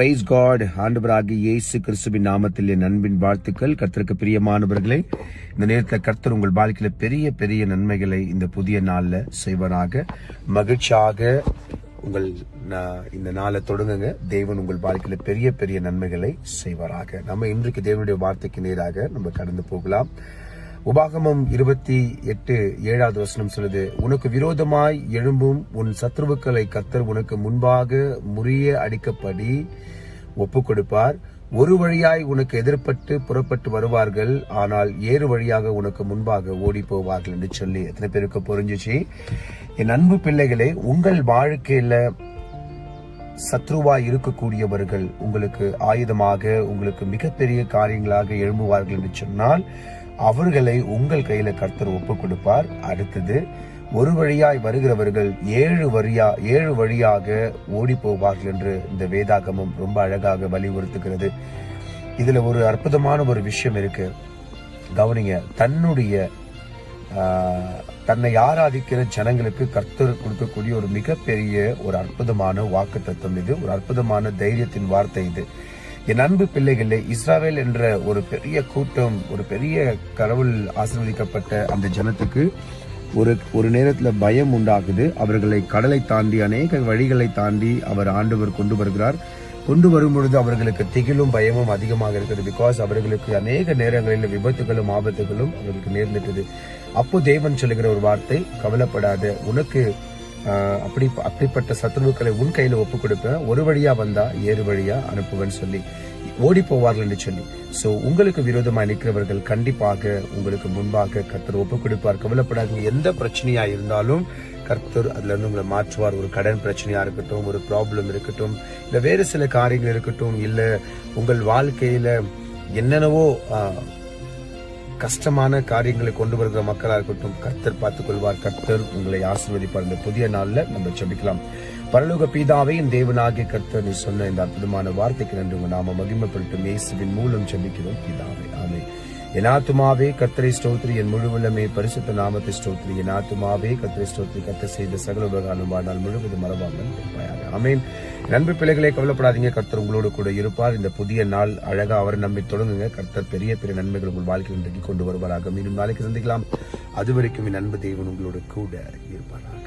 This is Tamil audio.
பிரைஸ் காட் ஆண்டவராகி இயேசு கிறிஸ்துவின் நாமத்தில் என் அன்பின் வாழ்த்துக்கள். கர்த்தருக்கு பிரியமானவர்களே இந்த நேரத்தில் கர்த்தர் உங்கள் வாழ்க்கையில் பெரிய பெரிய நன்மைகளை இந்த புதிய நாளில் செய்வனாக மகிழ்ச்சியாக உங்கள் இந்த நாளை தொடங்குங்க. தேவன் உங்கள் வாழ்க்கையில பெரிய பெரிய நன்மைகளை செய்வாராக. நம்ம இன்றைக்கு தேவனுடைய வார்த்தைக்கு நேராக நம்ம கடந்து போகலாம். உபாகமம் இருபத்தி எட்டு ஏழாவது வசனம் சொல்லுது உனக்கு விரோதமாய் எழும்பும் உன் சத்ருவுக்களை கத்தர் உனக்கு முன்பாக முறிய அடிக்கப்படி ஒப்பு கொடுப்பார் ஒரு வழியாய் உனக்கு எதிர்ப்பட்டு புறப்பட்டு வருவார்கள் ஆனால் ஏறு வழியாக உனக்கு முன்பாக ஓடி போவார்கள் என்று சொல்லி எத்தனை பேருக்கு புரிஞ்சுச்சு? என் அன்பு பிள்ளைகளே உங்கள் வாழ்க்கையில சத்ருவாய் இருக்கக்கூடியவர்கள் உங்களுக்கு ஆயுதமாக உங்களுக்கு மிகப்பெரிய காரியங்களாக எழும்புவார்கள் என்று சொன்னால் அவர்களை உங்கள் கையில கர்த்தர் ஒப்புக் கொடுப்பார். அடுத்தது ஒரு வழியாய் வருகிறவர்கள் ஏழு வழியா ஏழு வழியாக ஓடி போவார்கள் என்று இந்த வேதாகமம் ரொம்ப அழகாக வலியுறுத்துகிறது. இதுல ஒரு அற்புதமான ஒரு விஷயம் இருக்கு. கவனிங்க தன்னுடைய தன்னை ஆராதிக்கிற ஜனங்களுக்கு கர்த்தர் கொடுக்கக்கூடிய ஒரு மிகப்பெரிய ஒரு அற்புதமான வாக்கு தத்துவம் இது. ஒரு அற்புதமான தைரியத்தின் வார்த்தை இது. என் அன்பு பிள்ளைகளே இஸ்ராவேல் என்ற ஒரு பெரிய கூட்டம் ஒரு பெரிய கடவுள் ஆசிர்வதிக்கப்பட்ட அந்த ஜனத்துக்கு ஒரு ஒரு நேரத்தில் பயம் உண்டாகுது. அவர்களை கடலை தாண்டி அநேக வழிகளை தாண்டி அவர் ஆண்டவர் கொண்டு வருகிறார். கொண்டு வரும் பொழுது அவர்களுக்கு திகிலும் பயமும் அதிகமாக இருக்கிறது பிகாஸ் அவர்களுக்கு அநேக நேரங்களில் விபத்துகளும் ஆபத்துகளும் அவர்களுக்கு நேர்ந்துட்டது. அப்போ தேவன் சொல்லுகிற ஒரு வார்த்தை கவலைப்படாத உனக்கு அப்படி அப்படிப்பட்ட சத்துருக்களை உன் கையில ஒப்பு கொடுப்பேன் ஒரு வழியா வந்தா ஏறு வழியா அனுப்புவேன்னு சொல்லி ஓடி போவார்கள் என்று சொல்லி. சோ உங்களுக்கு விரோதமாக நிற்கிறவர்கள் கண்டிப்பாக உங்களுக்கு முன்பாக கர்த்தர் ஒப்பு கொடுப்பார் கவலைப்படாதீங்க. எந்த பிரச்சனையா இருந்தாலும் கர்த்தர் அதுல இருந்து உங்களை மாற்றுவார். ஒரு கடன் பிரச்சனையா இருக்கட்டும் ஒரு ப்ராப்ளம் இருக்கட்டும் இல்ல வேறு சில காரியங்கள் இருக்கட்டும் இல்ல உங்கள் வாழ்க்கையில என்னென்னவோ கஷ்டமான காரியங்களை கொண்டு வருகிற மக்களா இருக்கட்டும் கர்த்தர் பார்த்துக் கொள்வார். கர்த்தர் உங்களை ஆசீர்வதிப்பார். இந்த புதிய நாள்ல நம்ம ஜெபிக்கலாம். பரலோக பீதாவை என் தேவனாகிய கர்த்தர் நீ சொன்ன இந்த அற்புதமான வார்த்தைக்கு நன்றி. நாம மகிமைப்படுத்தும் இயேசுவின் மூலம் ஜெபிக்கிறோம். பீதாவை ஆமே என் ஆத்துமாவே கர்த்தரை ஸ்தோத்ரி என் முழுவலமே பரிசுத்த நாமத்தை ஸ்தோத்ரி என் ஆத்துமாவே கர்த்தரை ஸ்தோத்ரி கத்த செய்த சகல உபகாரம் நாள் முழுவதும் மறவாமல் இருப்பாயாக ஆமேன். நண்பு பிள்ளைகளே கவலைப்படாதீங்க. கர்த்தர் உங்களோடு கூட இருப்பார். இந்த புதிய நாள் அழகா அவரை நம்பி தொடங்குங்க. கர்த்தர் பெரிய பெரிய நன்மைகள் உங்கள் வாழ்க்கையில் இன்றைக்கு கொண்டு வருவாராக. மீண்டும் நாளைக்கு சந்திக்கலாம். அது வரைக்கும் என் அன்பு தெய்வன் உங்களோட கூட இருப்பாராக.